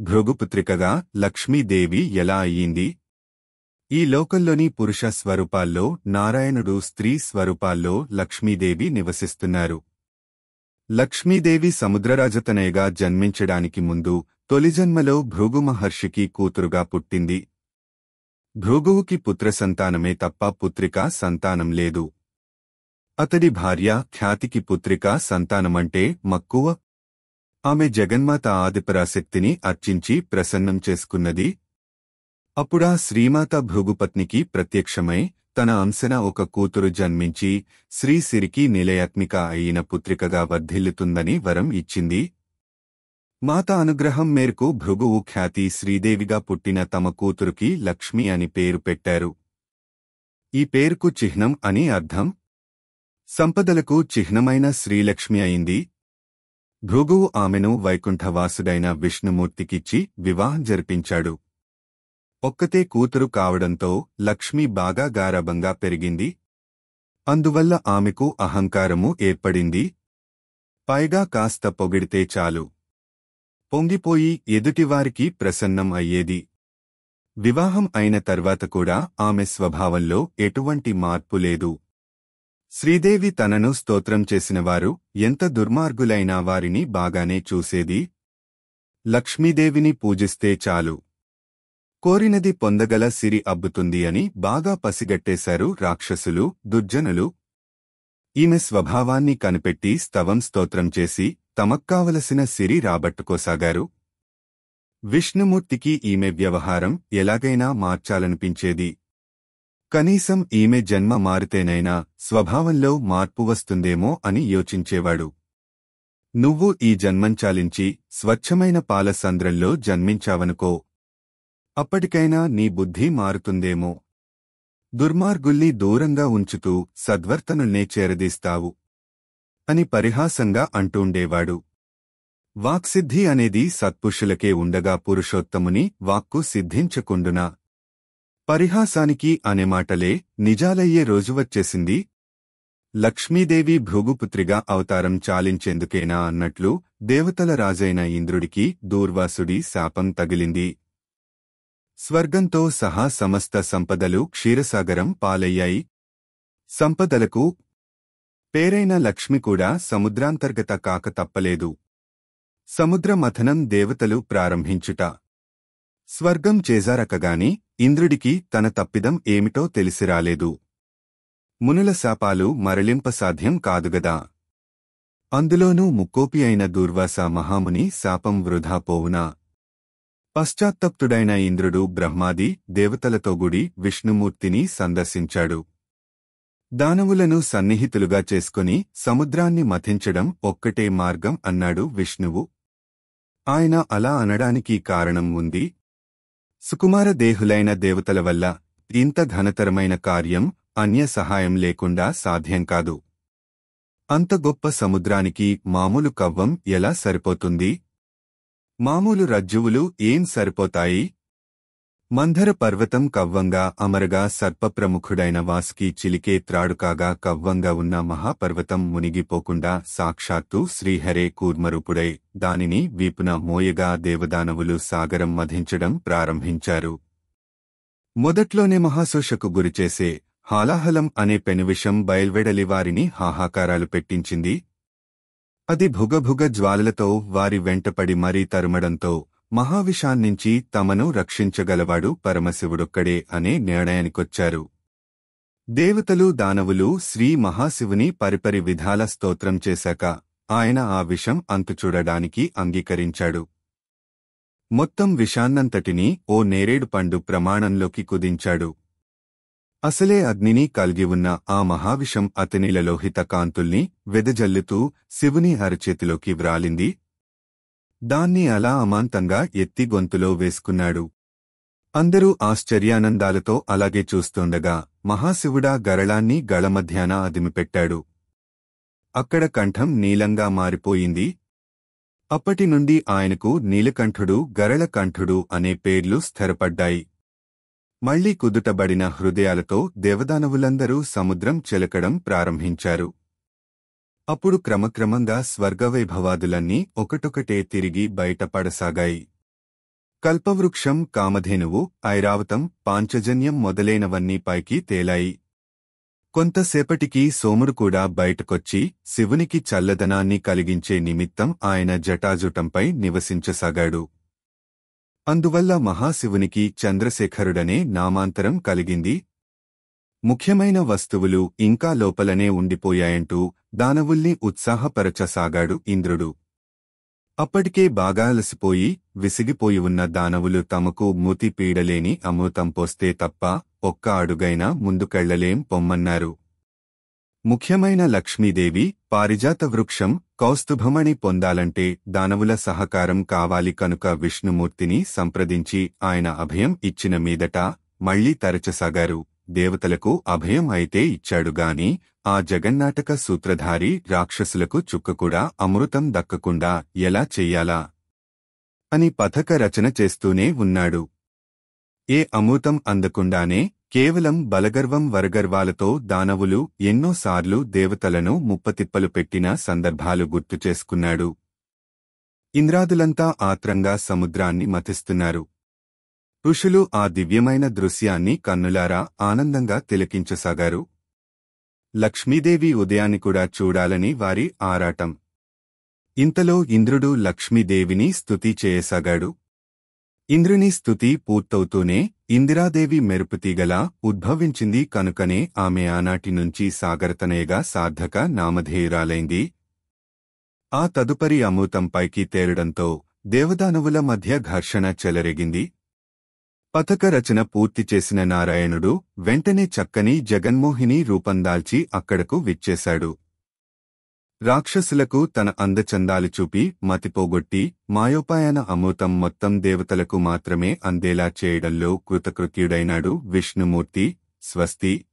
భృగుపుత్రికగా లక్ష్మీదేవి ఎలా అయ్యింది? ఈ లోకంలోని పురుష స్వరూపాల్లో నారాయణుడు స్త్రీ స్వరూపాల్లో లక్ష్మీదేవి నివసిస్తున్నారు. లక్ష్మీదేవి సముద్రరాజతనయగా జన్మించడానికి ముందు తొలి జన్మలో భృగు మహర్షికి కూతురుగా పుట్టింది. భృగువుకి పుత్ర సంతానమే తప్ప పుత్రికా సంతానం లేదు. అతడి భార్య ఖ్యాతికి పుత్రికా సంతానమంటే మక్కువ ఆమె జగన్మాత ఆదిపరాశక్తిని అర్చించి ప్రసన్నం చేసుకున్నది. అప్పుడా శ్రీమాత భృగుపత్నికి ప్రత్యక్షమై తన అంశన ఒక కూతురు జన్మించి శ్రీసిరికి నిలయాత్మిక అయిన పుత్రికగా వర్ధిల్లుతుందని వరం ఇచ్చింది. మాత అనుగ్రహం మేరకు భృగువు ఖ్యాతి శ్రీదేవిగా పుట్టిన తమ కూతురుకి లక్ష్మి అని పేరు పెట్టారు. ఈ పేరుకు చిహ్నం అని అర్థం? సంపదలకు చిహ్నమైన శ్రీలక్ష్మి అయింది. భృగువు ఆమెను వైకుంఠవాసుడైన విష్ణుమూర్తికిచ్చి వివాహం జరిపించాడు. ఒక్కతే కూతురు కావడంతో లక్ష్మి బాగా గారభంగా పెరిగింది. అందువల్ల ఆమెకు అహంకారము ఏర్పడింది. పైగా కాస్త పొగిడితే చాలు. పొంగిపోయి ఎదుటివారికి ప్రసన్నం అయ్యేది. వివాహం అయిన తర్వాత కూడా ఆమె స్వభావంలో ఎటువంటి మార్పు లేదు. శ్రీదేవి తనను స్తోత్రం చేసినవారు ఎంత దుర్మార్గులైనా వారిని బాగానే చూసేది? లక్ష్మీదేవిని పూజిస్తే చాలు. కోరినది పొందగల సిరి అబ్బుతుంది అని బాగా పసిగట్టేశారు రాక్షసులు దుర్జనులు. ఈమె స్వభావాన్ని కనిపెట్టి స్తవం స్తోత్రం చేసి తమక్కావలసిన సిరి రాబట్టుకోసాగారు. విష్ణుమూర్తికి ఈమె వ్యవహారం ఎలాగైనా మార్చాలనిపించేది. కనీసం ఈమె జన్మ మారితేనైనా స్వభావంలో మార్పు వస్తుందేమో అని యోచించేవాడు. నువ్వు ఈ జన్మంచాలించి స్వచ్ఛమైన పాల సంద్రంలో జన్మించావనుకో. అప్పటికైనా నీ బుద్ధి మారుతుందేమో. దుర్మార్గుల్ని దూరంగా ఉంచుతూ సద్వర్తనుల్నే చేరదీస్తావు. అని పరిహాసంగా అంటూండేవాడు వాక్సిద్ధి అనేది సత్పురుషులకే ఉండగా పురుషోత్తముని వాక్కు సిద్ధించకుండునా? పరిహాసానికి అనే మాటలే నిజాలయ్యే రోజు వచ్చేసింది. లక్ష్మీదేవి భృగుపుత్రిగా అవతారం చాలించేందుకేనా అన్నట్లు దేవతల రాజైన ఇంద్రుడికి దూర్వాసుడి శాపం తగిలింది. స్వర్గంతో సహా సమస్త సంపదలు క్షీరసాగరం పాలయ్యాయి. సంపదలకు పేరైన లక్ష్మి కూడా సముద్రాంతర్గత కాక తప్పలేదు. సముద్ర మథనం దేవతలు ప్రారంభించుట స్వర్గం చేజారకగాని ఇంద్రుడికి తన తప్పిదం ఏమిటో తెలిసిరాలేదు. మునుల శాపాలు మరలింపసాధ్యం కాదుగదా. అందులోనూ ముక్కోపి అయిన దూర్వాస మహాముని శాపం వృధా పోవునా. పశ్చాత్తప్తుడైన ఇంద్రుడు బ్రహ్మాది దేవతలతో గుడి విష్ణుమూర్తిని సందర్శించాడు. దానవులను సన్నిహితులుగా చేసుకుని సముద్రాన్ని మథించడం ఒక్కటే మార్గం అన్నాడు విష్ణువు. ఆయన అలా అనడానికి కారణం ఉంది. సుకుమార దేహులైన దేవతల వల్ల ఇంత ఘనతరమైన కార్యం అన్య సహాయం లేకుండా సాధ్యం కాదు. అంత గొప్ప సముద్రానికి మామూలు కవ్వం ఎలా సరిపోతుంది? మామూలు రజ్జువులు ఏం సరిపోతాయి? మంధర పర్వతం కవ్వంగా అమరగా సర్పప్రముఖుడైన వాసుకి చిలికే త్రాడుకాగా కవ్వంగా ఉన్న మహాపర్వతం మునిగిపోకుండా సాక్షాత్తు శ్రీహరే కూర్మరూపుడై దానిని వీపున మోయగా దేవదానవులు సాగరం మధించడం ప్రారంభించారు. మొదట్లోనే మహాశోషకు గురిచేసే హాలాహలం అనే పెనువిషం బయల్వెడలి వారిని హాహాకారాలు పెట్టించింది. అది భుగభుగ జ్వాలలతో వారి వెంటపడి మరీ తరుమడంతో మహావిషాన్నించి తమను రక్షించగలవాడు పరమశివుడొక్కడే అనే నిర్ణయానికొచ్చారు. దేవతలు దానవులు శ్రీ మహాశివుని పరిపరి విధాల స్తోత్రం చేశాక ఆయన ఆ విషం అంతుచూడడానికి అంగీకరించాడు. మొత్తం విషాన్నంతటినీ ఓ నేరేడు పండు ప్రమాణంలోకి కుదించాడు. అసలే అగ్నిని కలిగి ఉన్న ఆ మహావిషం అతనిల లోహిత కాంతుల్ని వెదజల్లుతూ శివుని అరచేతిలోకి వ్రాలింది దాన్ని అలా అమాంతంగా ఎత్తి గొంతులో వేసుకున్నాడు. అందరూ ఆశ్చర్యానందాలతో అలాగే చూస్తుండగా మహాశివుడా గరళాన్ని గళమధ్యాన అదిమిపెట్టాడు. అక్కడ కంఠం నీలంగా మారిపోయింది. అప్పటినుండి ఆయనకు నీలకంఠుడు గరళకంఠుడు అనే పేర్లు స్థిరపడ్డాయి. మళ్ళీ కుదుటబడిన హృదయాలతో దేవదానవులందరూ సముద్రం చెలకడం ప్రారంభించారు. అప్పుడు క్రమక్రమంగా స్వర్గవైభవాదులన్నీ ఒకటొకటే తిరిగి బయటపడసాగాయి. కల్పవృక్షం కామధేనువు ఐరావతం పాంచజన్యం మొదలైనవన్నీ పైకి తేలాయి. కొంతసేపటికి సోముడు కూడా బయటకొచ్చి శివునికి చల్లదనాన్ని కలిగించే నిమిత్తం ఆయన జటాజుటంపై నివసించసాగాడు. అందువల్ల మహాశివునికి చంద్రశేఖరుడనే నామాంతరం కలిగింది ముఖ్యమైన వస్తువులు ఇంకా లోపలనే ఉండిపోయాయంటూ దానవుల్ని ఉత్సాహపరచసాగాడు ఇంద్రుడు. అప్పటికే బాగా అలసిపోయి విసిగిపోయి ఉన్న దానవులు తమకు మూతి పీడలేని అమృతం పోస్తే తప్ప ఒక్క అడుగైనా ముందుకెళ్ళలేం పొమ్మన్నారు. ముఖ్యమైన లక్ష్మీదేవి పారిజాత వృక్షం కౌస్తుభమణి పొందాలంటే దానవుల సహకారం కావాలి కనుక విష్ణుమూర్తిని సంప్రదించి ఆయన అభయం ఇచ్చిన మీదట మళ్ళీ తరచసాగారు. దేవతలకు అభయం అయితే ఇచ్చాడుగాని ఆ జగన్నాటక సూత్రధారి రాక్షసులకు చుక్కకూడా అమృతం దక్కకుండా ఎలా చెయ్యాలా అని పథక రచన చేస్తూనే ఉన్నాడు. ఏ అమృతం అందకుండానే కేవలం బలగర్వం వరగర్వాలతో దానవులు ఎన్నోసార్లు దేవతలను ముప్పతిప్పలు పెట్టిన సందర్భాలు గుర్తు చేసుకున్నాడు. ఇంద్రాదులంతా ఆత్రంగా సముద్రాన్ని మతిస్తున్నారు. ఋషులు ఆ దివ్యమైన దృశ్యాన్ని కన్నులారా ఆనందంగా తిలకించసాగారు. లక్ష్మీదేవి ఉదయాన్ని కూడా చూడాలని వారి ఆరాటం. ఇంతలో ఇంద్రుడు లక్ష్మీదేవిని స్తుతి చేయసాగాడు. ఇంద్రుని స్తుతి పూర్తవుతూనే ఇందిరాదేవి మెరుపుతీగలా ఉద్భవించింది కనుకనే ఆమె ఆనాటి నుంచి సాగరతనయగా సార్థక నామధేయురాలైంది. ఆ తదుపరి అమృతం పైకి దేవదానవుల మధ్య ఘర్షణ చెలరేగింది. పథక రచన పూర్తి చేసిన నారాయణుడు వెంటనే చక్కని జగన్మోహిని రూపందాల్చి అక్కడకు విచ్చేశాడు. రాక్షసులకు తన అందచందాలు చూపి మతిపోగొట్టి మాయోపాయన అమృతం మొత్తం దేవతలకు మాత్రమే అందేలా చేయడంలో కృతకృత్యుడైనాడు విష్ణుమూర్తి స్వస్తి